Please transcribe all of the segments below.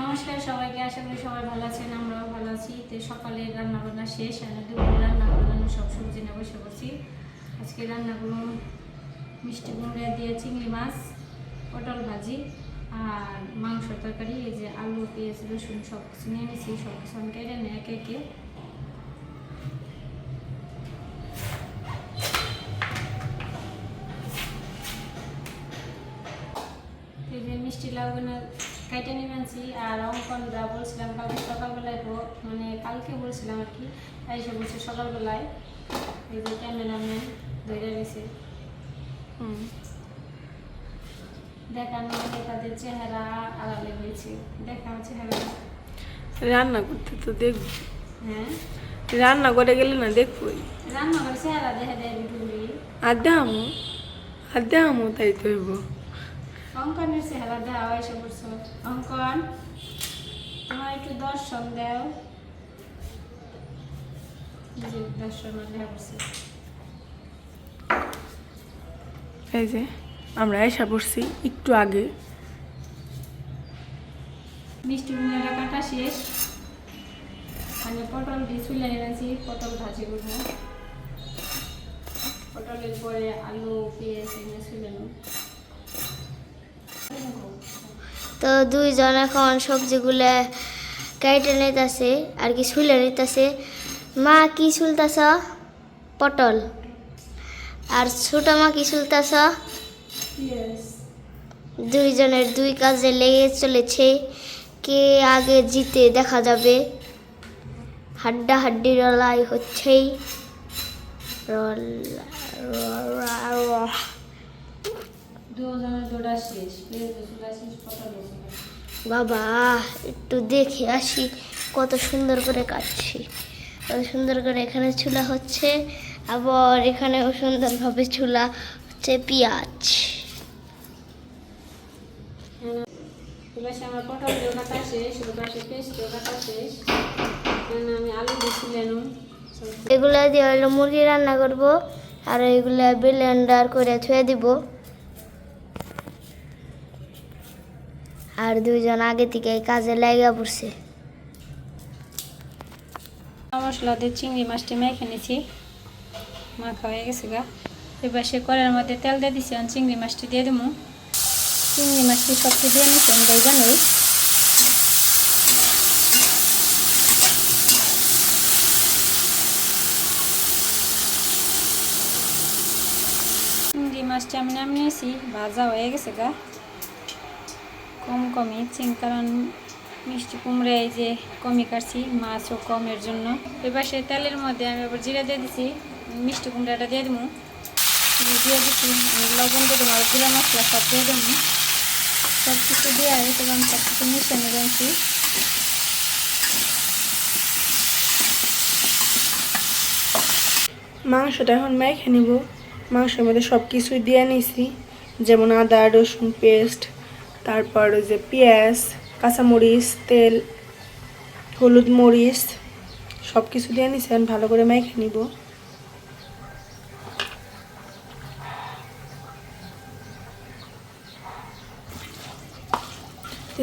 নমস্কার সবাইকে, আশা করি সবাই ভালো আছেন, আমরাও ভালো আছি। তো সকালে রান্না বান্না শেষ, আর দুপুরে রান্না বান্না সব সবজি নিয়ে বসে বসি আজকে রান্নাগুলো মিষ্টি কুমড়া দিয়ে চিংড়ি মাছ, পটল ভাজি, আর মাংস তরকারি, এই যে আলু, পেঁয়াজ, রসুন সব কিছু নিয়ে নিয়েছি সব কিছু আমি কেটে নিয়ে একে একে। মিষ্টি লাউগুলো কেটে নিয়ে আনছি আর অঙ্কন যা বলছিলাম কালকে সকালবেলায় মানে কালকে বলছিলাম আর কি তাই সে বলছে সকালবেলায় এই যে ক্যামেরাম্যান ধরে গেছে। দেখানো হলে তাদের চেহারা আড়ালে হয়েছে দেখানো চেহারা। রান্না করতে তো দেখ হ্যাঁ? রান্না করে গেলে না দেখবই। রান্না করে চেহারা দেখা দেয় আর দামও আর দামও তাই তো অঙ্কনের চেহারা দেওয়া এসে বলছো অঙ্কন তোমার একটু দর্শন দাও। এই যে দর্শন দেখা করছে। এই যে আমরা এসা পড়ছি একটু আগে। মিষ্টি কুমড়াটা কাটা শেষ। মানে পটল দিয়ে চুলে এনেছি পটল ভাজি করব। পটলের পরে আলু পেঁয়াজ এনে চুলে নেব। তো দুইজন এখন সবজিগুলো কেটে নিতেছে আর কি ছুলে নিতেছে। মা কি ছুলতেছ পটল। আর ছোট মা কি ছুলতেছ দুইজনের দুই কাজে লেগে চলেছে। কে আগে জিতে দেখা যাবে। হাড্ডা হাড্ডি লড়াই হচ্ছেই দুজনের শেষ। বাবা একটু দেখে আসি কত সুন্দর করে কাটছি। কত সুন্দর করে এখানে চুলা হচ্ছে আবার এখানেও সুন্দরভাবে চুলা হচ্ছে পেঁয়াজ। এবার আমার পটল দিয়ে কাটা শেষ ওটা পেস্ট কাটা শেষ। আমি আলু দিয়ে এগুলা দিয়ে হলো মুরগি রান্না করব আর এগুলা ব্লেন্ডার করে ছুঁয়ে দিব। আর দুইজন আগে থেকে কাজে লাগা পড়ছে। মশলা দিয়ে চিংড়ি মাছটি মেখে নিয়েছি মাখা হয়ে গেছে গা। এবার সে কড়াইয়ের মধ্যে তেল দিয়ে দিছি আমি চিংড়ি মাছটি দিয়ে দেবো চিংড়ি মাছটি সবটি দিয়ে নিচ্ছি দেখবে নেই। চিংড়ি মাছটি আমি নাম নিয়েছি ভাজা হয়ে গেছে গা। কম কমই চিং কারণ মিষ্টি কুমড়া এই যে কমই কাটছি, মাছও কমের জন্য। এবার সেই তেলের মধ্যে আমি আবার জিরা দিয়ে দিছি, মিষ্টি কুমড়াটা দিয়ে দেবো দিয়ে দিচ্ছি লবণ দিয়ে দেবো জিরা মশলা সব দিয়ে দেবো সব কিছু দিয়ে এটা আমি সব কিছু মিশিয়ে নিয়েছি মাংসটা এখন মেখে নিব। মাংসের মধ্যে সব কিছুই দিয়ে নিছি, যেমন আদা, রসুন, পেস্ট তারপর ওই যে পেঁয়াজ কাঁচামরিচ তেল হলুদ মরিচ সব কিছু দিয়ে নিছি এখন ভালো করে মেখে নিব।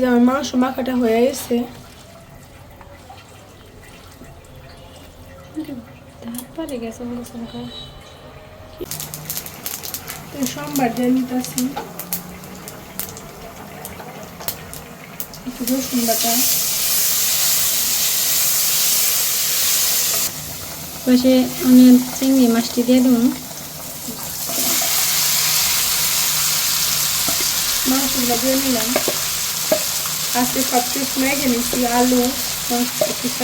আমার মাংস মাখাটা হয়ে গেছে। সোমবার দিয়ে নিতেছি। একটু রসুন বাটা। পাশে আমি চিংড়ি মাছটি দিয়ে দেবো। মাংসগুলো দিয়ে নিলাম। আজকে সব কিছু নিচ্ছি আলু মাংস কিছু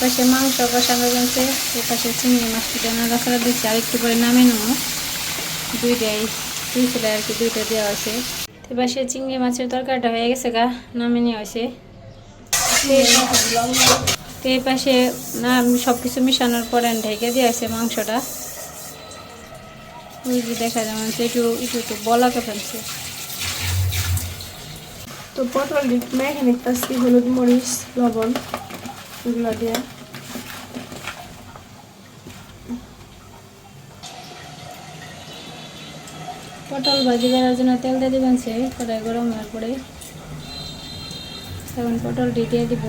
এপাশে মাংস, কষানো গেছে এপাশে চিংড়ি মাছটি নাড়াচাড়া দিচ্ছি আর একটু করে নামে নেব দুইটাই, দুই ছেলে আর কি, দুইটা দেওয়া হয়েছে। এপাশে চিংড়ি মাছের তরকারিটা হয়ে গেছে গা, নামে নেওয়া হয়েছে। তো এই পাশে না সব কিছু মিশানোর পরে ঢেকে দেওয়া হয়েছে মাংসটা। ওই যে দেখা যায় মানে একটু একটু একটু বলাকে ফেলছে। তো পটল মেখে নিতেছি হলুদ মরিচ, লবণ। এগুলো দিয়ে। পটল ভাজি করার জন্য তেল দিয়ে দিবেন সে কড়াই গরম হওয়ার পরে এখন পটলটি দিয়ে দিব।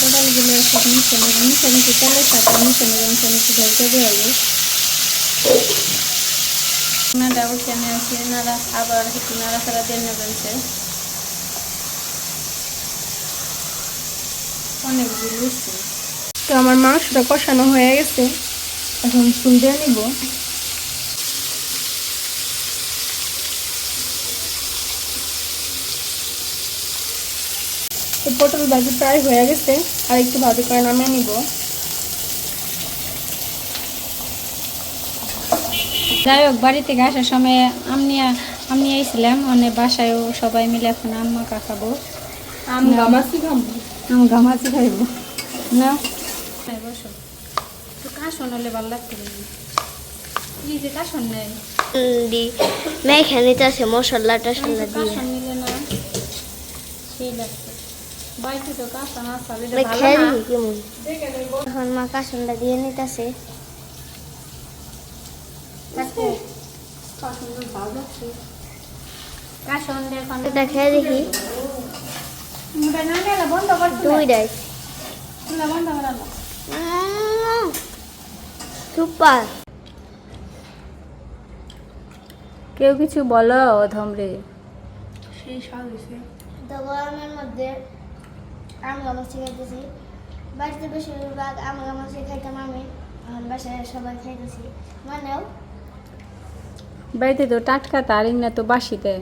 পটলগুলো মিশে নেব মিশে মিশে তেলের সাথে মিশে নেব মিশে মিশে ঢেলতে দিয়ে নাড়া, আবার একটু দিয়ে তো আমার মাংসটা কষানো হয়ে গেছে। এখন ফুল দিয়ে নিব। পটল ভাজি প্রায় হয়ে গেছে। আর একটু ভাজি করে নামিয়ে নিব। যাই হোক বাড়ি থেকে আসার সময় আমি আমি এসেছিলাম অনেক বাসায়ও সবাই মিলে এখন আম মাখা খাব। আম গামাছি খাব? আম খাইব। না। তাই বসো। তো কাশন হলে ভালো লাগতো কি যে কাশন নেই। দি মেখে নিতেছে মশলা টসলা দিয়ে। কাশন নিলে না সেই বাড়িতে তো কাশন আসলে খেয়ে এখন মা কাসনটা দিয়ে নিতেছে। দেখি সুপার। কেউ কিছু বলো ধমরে। সেই স্বাদ হয়েছে তো গরমের মধ্যে আম গামাছি খাইতেছি বাড়িতে বেশিরভাগ আম গামাছি খাইতাম আমি। এখন বাসায় সবাই খাইতেছি। মানেও বাড়িতে তো টাটকা তারিং না তো বাসিতে।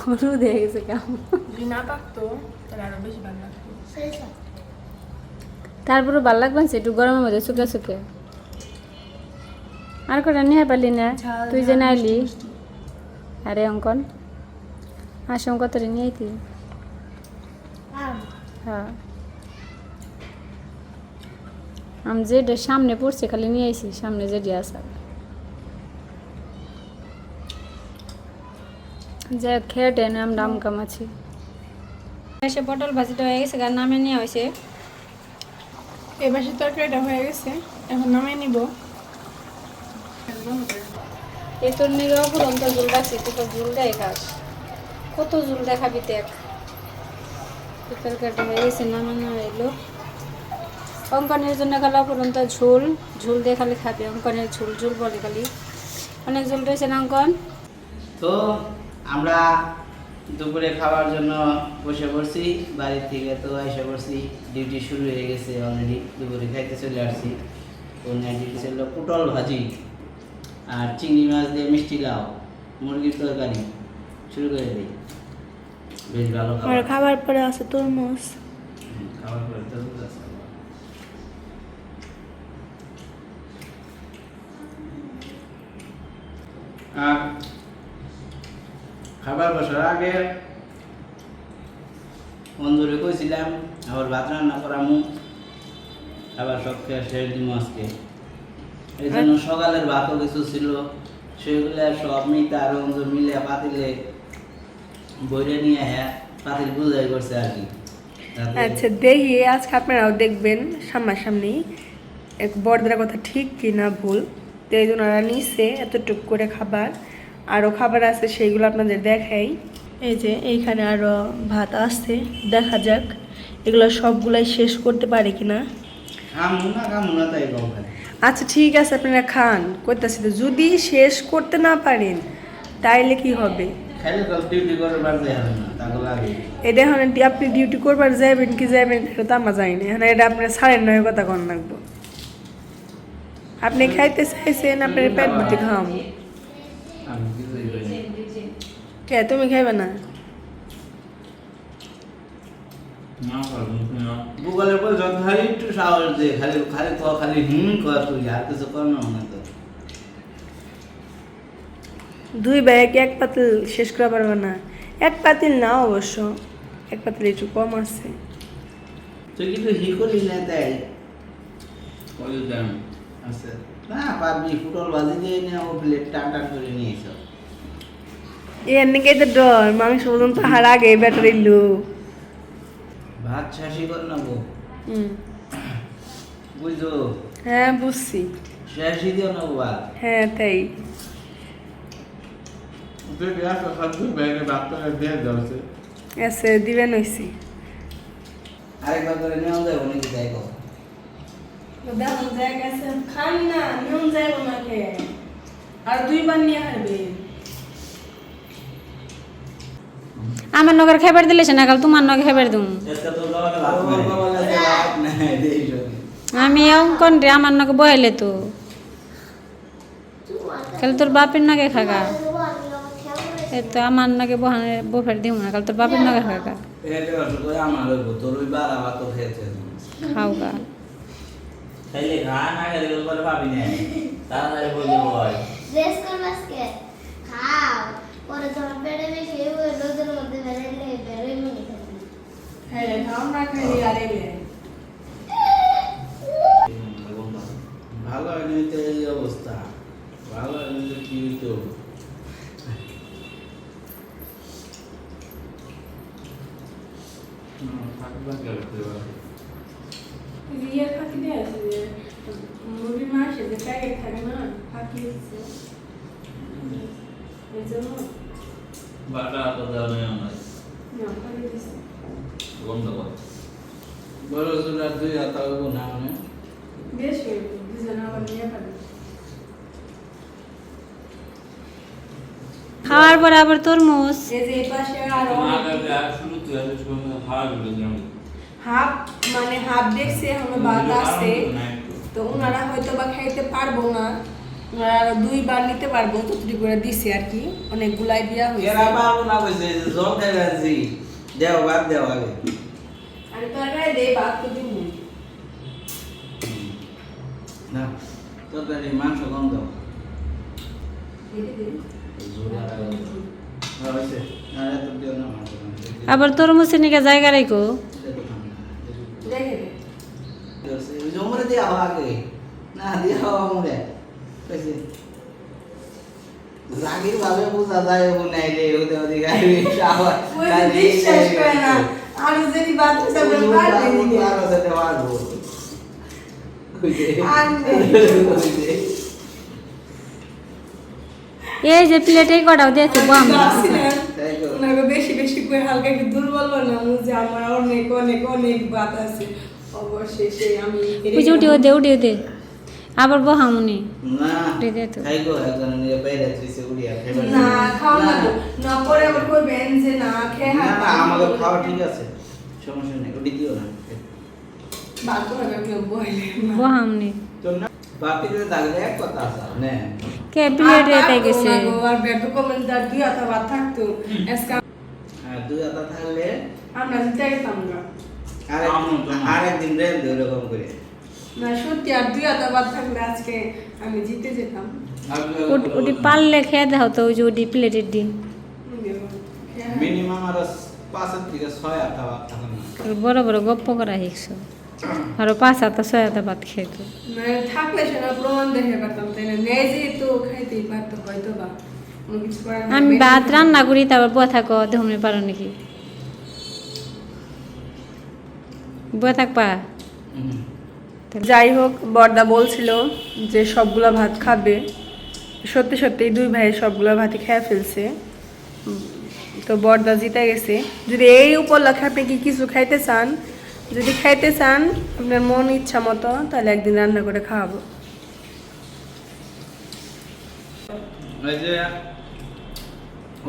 হলুদ হয়ে গেছে তারপরে ভালো লাগবেন একটু গরমের মধ্যে শুকে শুকে? আর কটা নিয়ে পারলি না? তুই যে নাইলি? আরে অঙ্কন আসে অঙ্ক তোরে নিয়ে আইতি? আম। হ্যাঁ। আমি যেটা সামনে পড়ছে খালি নিয়ে আইছি সামনে যেটি হোক, খেয়ে টেন আমরা আম কামাছি এসে পটল ভাজিটা হয়ে গেছে গান নামে নিয়ে হয়েছে। এবার সে তরকারিটা হয়ে গেছে এখন নামে নিব। এই তোর নিয়ে অপুরন্ত ঝুল রাখছি তুই তো ঝুল দেয় খাস। কত ঝুল দেখাবি দেখ। তরকারিটা হয়ে গেছে নামানো এলো অঙ্কনের জন্য খালি অপুরন্ত ঝোল। ঝোল দিয়ে খালি খাবি অঙ্কনের ঝোল ঝোল বলে খালি অনেক ঝোল রয়েছে না অঙ্কন? তো আমরা দুপুরে খাওয়ার জন্য বসে পড়ছি বাড়ির থেকে তো এসে পড়ছি। ডিউটি শুরু হয়ে গেছে অলরেডি দুপুরে খাইতে চলে আসছি। তো ডিউটি ছিল পটল ভাজি আর চিংড়ি মাছ দিয়ে মিষ্টি লাউ মুরগির তরকারি। শুরু করে দিই। বেশ ভালো খাবার। খাবার পরে আছে তরমুজ। খাওয়ার পরে তো বুঝতে পারছি। আর খাবার বসার আগে বন্ধুরে কইছিলাম আবার ভাত রান্না করামু। আবার সব খেয়ে শেষ দিমু আজকে। এই জন্য সকালের ভাতও কিছু ছিল সেগুলো সব মিতা আর বন্ধু মিলে পাতিলে বইরে নিয়ে হ্যাঁ পাতিল বুঝাই করছে আর কি। আচ্ছা দেখি আজকে আপনারাও দেখবেন সামনাসামনি এক বড়দের কথা ঠিক কি না ভুল। তো এই জন্য ওরা নিচ্ছে এতটুক করে খাবার। আরও খাবার আছে সেইগুলো আপনাদের দেখাই। এই যে এইখানে আরও ভাত আসছে দেখা যাক এগুলো সবগুলাই শেষ করতে পারে কিনা। আচ্ছা ঠিক আছে আপনারা খান। করতেছি তো যদি শেষ করতে না পারেন তাইলে কি হবে? এটা এখন আপনি ডিউটি করবার যাবেন কি যাবেন এটা তো আমরা জানি না। এখন এটা আপনার সাড়ে নয় কথা কন লাগবো। আপনি খাইতে চাইছেন আপনার পেট ভর্তি না। কে তুমি খাইবে না? গুগলের পর যত খালি একটু সাহস দে খালি খালি ক খালি হুম কর তুই আর কিছু কর না না তো দুই ব্যাগ এক পাতিল শেষ করা পারবে না। এক পাতিল না অবশ্য এক পাতিল একটু কম আছে। তুই কিন্তু হি করলি না তাই আচ্ছা না পারবি ফুটল ভাজি দিয়ে নিয়ে ও প্লেট টান টান করে নিয়ে এসো। এমনিকে তো ডর মাংস পর্যন্ত হার আগে ব্যাটারি লো। ভাত শাসি কর না বউ বুঝছ? হ্যাঁ বুঝছি। শাসি দিও না বউ ভাত। হ্যাঁ তাই। দিবেন হইছি। আরেকবার করে নেওয়া যায় অনেক দেখো দেখুন জায়গা আছে খান না নিয়ম যাইব না কে আর দুইবার নিয়ে হারবে আমার নগর খাবার দিলে সে না কাল তোমার নগে খাবার দিম। আমি অঙ্কন রে আমার নগে বয়ালে তো। কাল তোর বাপের নগে খাগা। এ তো আমার নগে বহানে বফের দিম না কাল তোর বাপের নগে খাগা। খাওগা। খাইলে খা না খাইলে করে পাবি না তাড়াতাড়ি বলি বয় ড্রেস করবে আজকে খাও পরে তোমার পেটে বেশি ওই রোদের মধ্যে বেরোলে বেরোই মনে থাকবে হ্যাঁ খাও না খাইলে আর এলে ভালো হয়নি তো এই অবস্থা ভালো হয়নি তো কি হইতো ইয়ে ফাঁকি দিয়ে আছে যে মুরগির মাংসে যে প্যাকেট থাকে না ফাঁকি দিচ্ছে এই জন্য বাটা তো দেওয়া নেই আমার না ফাঁকি দিচ্ছে বন্ধ কর বড় সুরা দুই হাত হইব না মানে? বেশ হইব দুজন আবার নিয়ে পাবে। খাওয়ার পরে আবার তরমুজ। এই যে এই পাশে আরও শুরু তুই আসলে শুরু হাওয়া গুলো যেমন। হাফ মানে হাফ দেখছে এখন বাদ আছে। তো ওনারা হয়তো বা খাইতে পারব না। ওনারা আরও দুইবার নিতে পারব ততটি করে দিছে আর কি। অনেকগুলাই দেওয়া এরা হয়েছে না জল খাই আনছি দেও বাদ দেও আগে। হয়েছে। আর এত দিও না মাংস আবার তরমুজের নিকে জায়গা রাখো দেখে দে জমরে দিয়া আগে। না দিয়া আমরে। কইছে রাগির ভাবে বুঝা যায় ও নাই রে ও দেও দিগা আবার বিশ্বাস করে না। যদি এই যে প্লেটে কটাও দিয়েছে বাম। ওনাকে বেশি বেশি করে হালকা একটু দুর্বল বানাবো যে আমার অনেক অনেক অনেক বাত আছে। অবশেষে আমি হেরে উঠে দে উঠে দে। আবার বহামুনি না নিয়ে বাইরে উড়িয়া না খাও না না। পরে আবার কইবেন যে না খেয়ে না হাত খাওয়া ঠিক আছে। সমস্যা নেই ওটি দিও না বাদ করে কেউ বলে না বহামনি। বাপিতে থাকলে এক কথা আছে নে কে প্লেট গেছে। আর বেড কমেন্ট দুই হাতে বাদ থাকতো আজকে আর দুই হাতা থাকলে আমরা জিতে গেতাম না আরেক আমন তো না। আরেকদিন রেল দিও এরকম করে না সত্যি আর দুই বাদ থাকলে আজকে আমি জিতে যেতাম খেয়ে দাও তো ওই যে উটি প্লেটের দিন মিনিমাম আর পাঁচের থেকে ছয় না বড় বড় গপ্প করা শিখছো। আরও পাঁচ হাতা ছয় হাতা ভাত খেতো থাকলে সেটা প্রমাণ দেখে পারতাম তাই না? নেই যেহেতু খাইতেই পারতো হয়তো বা। কোনো কিছু করার নাই। আমি ভাত রান্না করি তারপর বয়ে থাকো দেহমনি পারো নাকি? বয়ে থাকবা। যাই হোক বর্দা বলছিল যে সবগুলা ভাত খাবে। সত্যি সত্যি দুই ভাই সবগুলো ভাতই খেয়ে ফেলছে। তো বর্দা জিতে গেছে। যদি এই উপলক্ষে আপনি কি কিছু খাইতে চান, যদি খাইতে চান, আপনার মন ইচ্ছা মতো, তাহলে একদিন রান্না করে খাওয়াবো।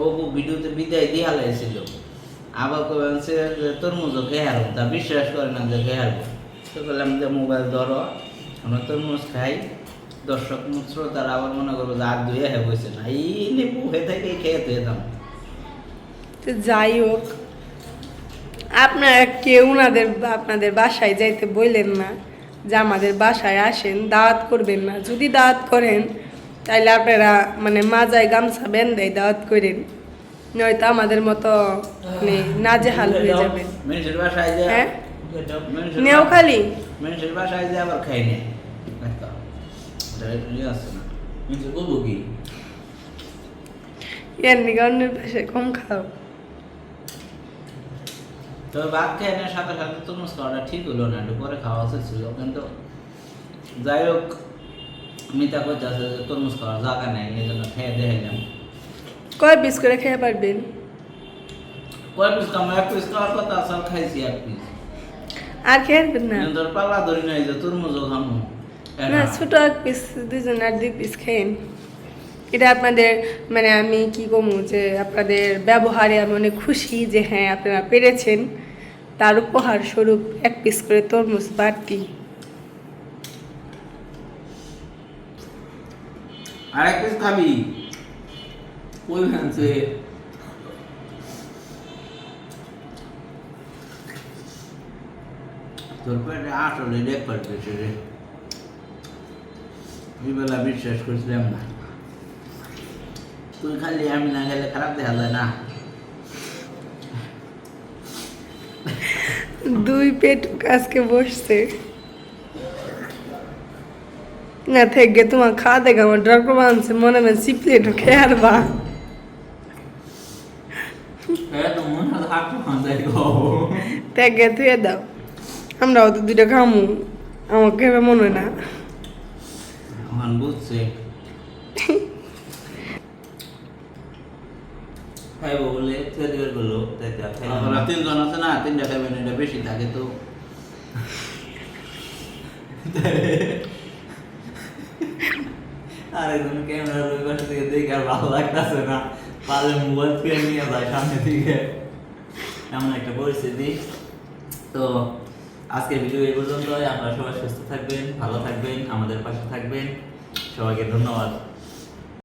ও বিদায় আবার করে না হারবো মোবাইল ধরো, আমরা তরমুজ খাই। দর্শক আবার মনে করব আর দুইয়া হয়ে বসে না। এই লেবু হয়ে থাকে খেয়ে তো তো যাই হোক আপনারা কেউ ওনাদের আপনাদের বাসায় যাইতে বললেন না যে আমাদের বাসায় আসেন দাওয়াত করবেন না। যদি দাওয়াত করেন তাহলে আপনারা মানে মাজায় গামছা বেঁধে দাওয়াত করেন নয়তো আমাদের মতো মানে নাজেহাল হয়ে যাবে যে হ্যাঁ? নেও খালি। মানুষের বাসায় যে আবার খাই নে একটা ওটা নিয়ে আসছে না কিন্তু বলব কি এর নিকে অন্যের পাশে কম খাও ভাত খেয়ে নেওয়ার সাথে সাথে তরমুজ খাওয়াটা ঠিক হলো না একটু পরে খাওয়া উচিত ছিল কিন্তু যাই হোক মিতা করতেছে যে তরমুজ খাওয়ার জায়গা নেই এই জন্য খেয়ে দেখাইলাম কয় পিস করে খেয়ে পারবেন? কয় পিস খাব এক পিস খাওয়ার কথা আসল খাইছি এক পিস আর খেয়ে না? তোর পাল্লা ধরি নাই যে তরমুজও খামো। না ছোট এক পিস দুজন আর দুই পিস খেয়েন এটা আপনাদের মানে আমি কি কমু যে আপনাদের ব্যবহারে আমি অনেক খুশি যে হ্যাঁ আপনারা পেরেছেন। তার উপহার স্বরূপ এক পিস করে তরমুজ বাড়তি আর এক পিস খাবি কই ভাঙছে তোর পেটে আসলে দেখ পারতেছে রে। বিশ্বাস করছিলাম না। তুই খালি আমি না গেলে খারাপ দেখা যায় না। দুই পেট আজকে বসছে। না থেকে তোমার খাওয়া দেখে আমার ডক্টর বানছে মনে মনে সিপ্লেট খেয়ে আর বা হ্যাঁ হয় থেকে থুয়ে দাও। আমরাও তো দুইটা খামু। আমাকে মনে হয় না। বুঝছে। খাইবো বলে তিনজন আছে না তিনটা এটা বেশি থাকে তো। আর একজন ক্যামেরার ওই পাশে থেকে দেখে আর ভালো লাগতেছে না। পারলে মোবাইল ফিরে নিয়ে যায় সামনে দিকে। এমন একটা পরিস্থিতি। তো আজকের ভিডিও এই পর্যন্তই। আপনারা সবাই সুস্থ থাকবেন ভালো থাকবেন আমাদের পাশে থাকবেন। সবাইকে ধন্যবাদ।